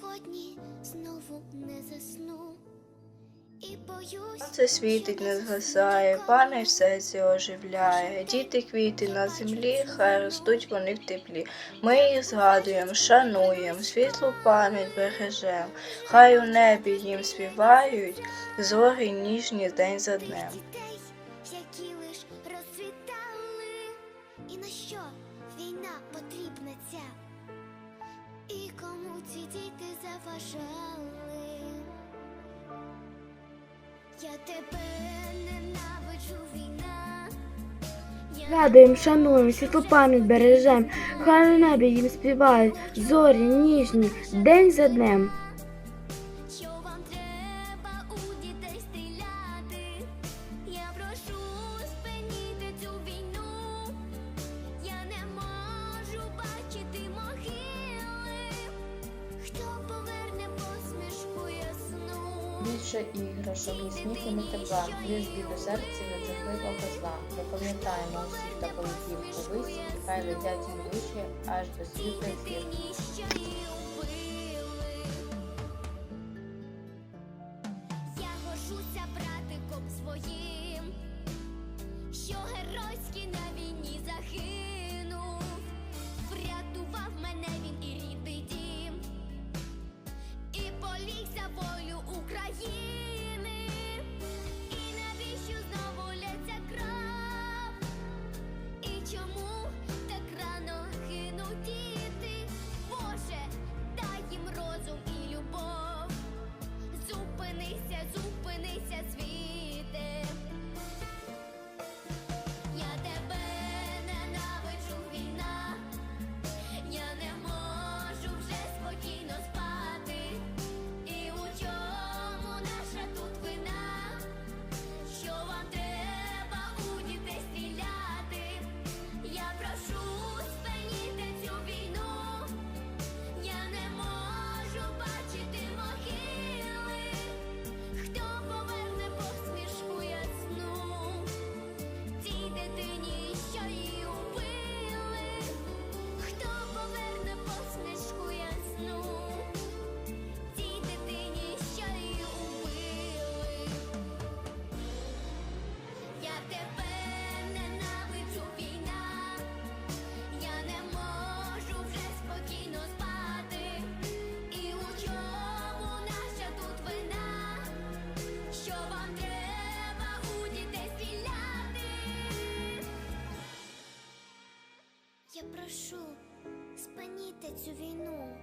сьогодні знову не засну. І боюсь, Сонце світить, не згасає, пане в серці оживляє. Діти квіти на землі, хай ростуть вони в теплі. Ми їх згадуємо, шануємо, світлу пам'ять бережем. Хай у небі їм співають зорі ніжні день за днем. дітей, які лиш розцвітали. І на що війна потрібна ця? І кому ці діти заважали? Я тебе ненавиджу війна. Я Радуєм, шануєм, світлу пам'ять бережем, хай у небі їм співають зорі ніжні, день за днем. Більше іграшок, і сміху, і тепла, біль до серця від жахливого зла. Ми пам'ятаємо усіх та полетів увись, і хай летять їм душі аж до світла зір. 手にし Я прошу, спиніть цю війну.